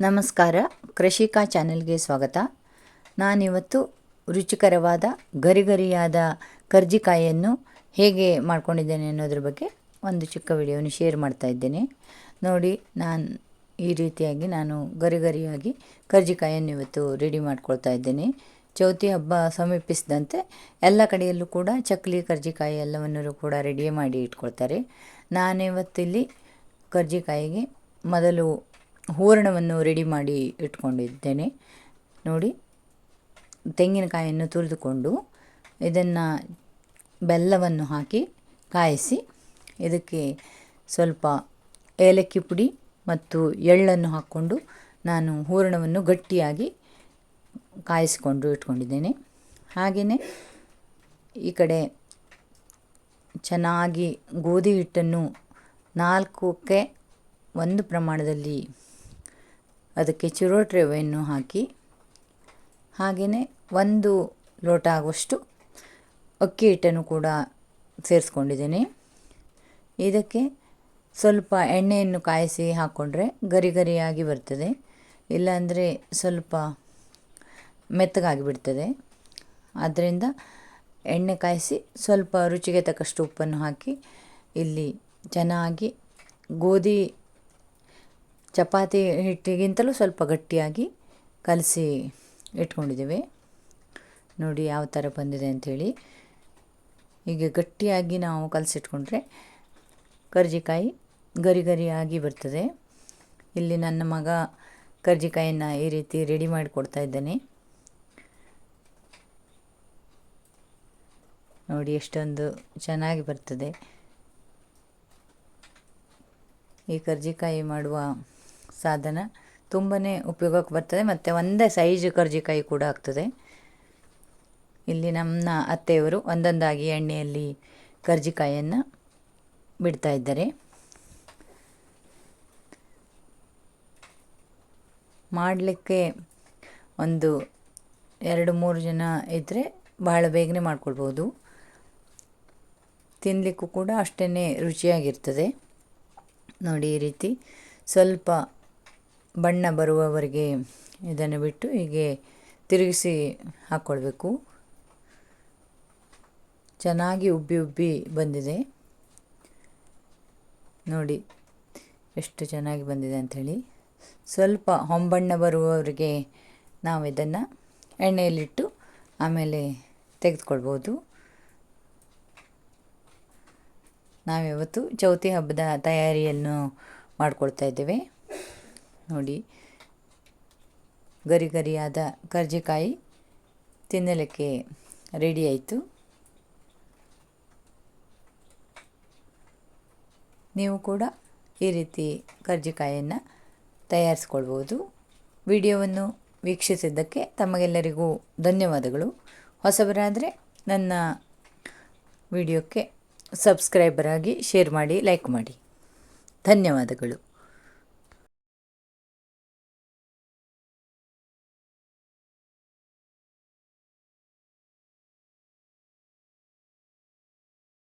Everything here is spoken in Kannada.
ನಮಸ್ಕಾರ. ಕೃಷಿಕಾ ಚಾನೆಲ್ಗೆ ಸ್ವಾಗತ. ನಾನಿವತ್ತು ರುಚಿಕರವಾದ, ಗರಿಗರಿಯಾದ ಕರ್ಜಿಕಾಯಿಯನ್ನು ಹೇಗೆ ಮಾಡ್ಕೊಂಡಿದ್ದೇನೆ ಅನ್ನೋದ್ರ ಬಗ್ಗೆ ಒಂದು ಚಿಕ್ಕ ವಿಡಿಯೋನ ಶೇರ್ ಮಾಡ್ತಾ ಇದ್ದೇನೆ. ನೋಡಿ, ನಾನು ಈ ರೀತಿಯಾಗಿ ನಾನು ಗರಿಗರಿಯಾಗಿ ಕರ್ಜಿಕಾಯಿಯನ್ನು ಇವತ್ತು ರೆಡಿ ಮಾಡ್ಕೊಳ್ತಾ ಇದ್ದೇನೆ. ಚೌತಿ ಹಬ್ಬ ಸಮೀಪಿಸಿದಂತೆ ಎಲ್ಲ ಕಡೆಯಲ್ಲೂ ಕೂಡ ಚಕ್ಲಿ ಕರ್ಜಿಕಾಯಿ ಎಲ್ಲವನ್ನೂ ಕೂಡ ರೆಡಿ ಮಾಡಿ ಇಟ್ಕೊಳ್ತಾರೆ. ನಾನಿವತ್ತಿಲ್ಲಿ ಕರ್ಜಿಕಾಯಿಗೆ ಮೊದಲು ಹೂರಣವನ್ನು ರೆಡಿ ಮಾಡಿ ಇಟ್ಕೊಂಡಿದ್ದೇನೆ. ನೋಡಿ, ತೆಂಗಿನಕಾಯಿಯನ್ನು ತುರಿದುಕೊಂಡು ಇದನ್ನು ಬೆಲ್ಲವನ್ನು ಹಾಕಿ ಕಾಯಿಸಿ, ಇದಕ್ಕೆ ಸ್ವಲ್ಪ ಏಲಕ್ಕಿ ಪುಡಿ ಮತ್ತು ಎಳ್ಳನ್ನು ಹಾಕ್ಕೊಂಡು ನಾನು ಹೂರಣವನ್ನು ಗಟ್ಟಿಯಾಗಿ ಕಾಯಿಸಿಕೊಂಡು ಇಟ್ಕೊಂಡಿದ್ದೇನೆ. ಹಾಗೆಯೇ ಈ ಕಡೆ ಚೆನ್ನಾಗಿ ಗೋಧಿ ಹಿಟ್ಟನ್ನು ನಾಲ್ಕಕ್ಕೆ ಒಂದು ಪ್ರಮಾಣದಲ್ಲಿ ಅದಕ್ಕೆ ಚಿರೋಟ್ ರವೆಯನ್ನು ಹಾಕಿ ಹಾಗೆಯೇ ಒಂದು ಲೋಟ ಆಗುವಷ್ಟು ಅಕ್ಕಿ ಹಿಟ್ಟನ್ನು ಕೂಡ ಸೇರಿಸ್ಕೊಂಡಿದ್ದೀನಿ. ಇದಕ್ಕೆ ಸ್ವಲ್ಪ ಎಣ್ಣೆಯನ್ನು ಕಾಯಿಸಿ ಹಾಕ್ಕೊಂಡ್ರೆ ಗರಿ ಗರಿಯಾಗಿ ಬರ್ತದೆ. ಇಲ್ಲಾಂದರೆ ಸ್ವಲ್ಪ ಮೆತ್ತಗಾಗಿ ಬಿಡ್ತದೆ. ಆದ್ದರಿಂದ ಎಣ್ಣೆ ಕಾಯಿಸಿ ಸ್ವಲ್ಪ ರುಚಿಗೆ ತಕ್ಕಷ್ಟು ಉಪ್ಪನ್ನು ಹಾಕಿ ಇಲ್ಲಿ ಚೆನ್ನಾಗಿ ಗೋಧಿ ಚಪಾತಿ ಹಿಟ್ಟಿಗಿಂತಲೂ ಸ್ವಲ್ಪ ಗಟ್ಟಿಯಾಗಿ ಕಲಸಿ ಇಟ್ಕೊಂಡಿದ್ದೇವೆ. ನೋಡಿ ಯಾವ ಥರ ಬಂದಿದೆ ಅಂಥೇಳಿ ಹೀಗೆ ಗಟ್ಟಿಯಾಗಿ ನಾವು ಕಲಸಿಟ್ಕೊಂಡ್ರೆ ಕರ್ಜಿಕಾಯಿ ಗರಿ ಗರಿಯಾಗಿ ಬರ್ತದೆ. ಇಲ್ಲಿ ನನ್ನ ಮಗ ಕರ್ಜಿಕಾಯಿಯನ್ನು ಈ ರೀತಿ ರೆಡಿ ಮಾಡಿ ಕೊಡ್ತಾ ಇದ್ದೇನೆ. ನೋಡಿ ಎಷ್ಟೊಂದು ಚೆನ್ನಾಗಿ ಬರ್ತದೆ. ಈ ಕರ್ಜಿಕಾಯಿ ಮಾಡುವ ಸಾಧನ ತುಂಬಾ ಉಪಯೋಗಕ್ಕೆ ಬರ್ತದೆ. ಮತ್ತು ಒಂದೇ ಸೈಜ್ ಕರ್ಜಿಕಾಯಿ ಕೂಡ ಆಗ್ತದೆ. ಇಲ್ಲಿ ನಮ್ಮ ಅತ್ತೆಯವರು ಒಂದೊಂದಾಗಿ ಎಣ್ಣೆಯಲ್ಲಿ ಕರ್ಜಿಕಾಯಿಯನ್ನು ಬಿಡ್ತಾ ಇದ್ದಾರೆ. ಮಾಡಲಿಕ್ಕೆ ಒಂದು ಎರಡು ಮೂರು ಜನ ಇದ್ದರೆ ಬಹಳ ಬೇಗನೆ ಮಾಡ್ಕೊಳ್ಬೋದು. ತಿನ್ನಲಿಕ್ಕೂ ಕೂಡ ಅಷ್ಟೇ ರುಚಿಯಾಗಿರ್ತದೆ. ನೋಡಿ ಈ ರೀತಿ ಸ್ವಲ್ಪ ಬಣ್ಣ ಬರುವವರೆಗೆ ಇದನ್ನು ಬಿಟ್ಟು ಹೀಗೆ ತಿರುಗಿಸಿ ಹಾಕ್ಕೊಳ್ಬೇಕು ಚೆನ್ನಾಗಿ ಉಬ್ಬಿ ಉಬ್ಬಿ ಬಂದಿದೆ. ನೋಡಿ, ಎಷ್ಟು ಚೆನ್ನಾಗಿ ಬಂದಿದೆ ಅಂಥೇಳಿ. ಸ್ವಲ್ಪ ಹೊಂಬಣ್ಣ ಬರುವವರಿಗೆ ನಾವು ಇದನ್ನು ಎಣ್ಣೆಯಲ್ಲಿಟ್ಟು ಆಮೇಲೆ ತೆಗೆದುಕೊಳ್ಬೋದು. ನಾವಿವತ್ತು ಚೌತಿ ಹಬ್ಬದ ತಯಾರಿಯನ್ನು ಮಾಡ್ಕೊಳ್ತಾ ಇದ್ದೇವೆ. ನೋಡಿ. ಗರಿ ಗರಿಯಾದ ಕರ್ಜಿಕಾಯಿ ತಿನ್ನಲಿಕ್ಕೆ ರೆಡಿ ಆಯಿತು. ನೀವು ಕೂಡ ಈ ರೀತಿ ಕರ್ಜಿಕಾಯಿಯನ್ನು ತಯಾರಿಸ್ಕೊಳ್ಬೋದು. ವಿಡಿಯೋವನ್ನು ವೀಕ್ಷಿಸಿದ್ದಕ್ಕೆ ತಮಗೆಲ್ಲರಿಗೂ ಧನ್ಯವಾದಗಳು. ಹೊಸಬರಾದರೆ ನನ್ನ ವಿಡಿಯೋಕ್ಕೆ ಸಬ್ಸ್ಕ್ರೈಬರ್ ಆಗಿ ಶೇರ್ ಮಾಡಿ, ಲೈಕ್ ಮಾಡಿ. ಧನ್ಯವಾದಗಳು.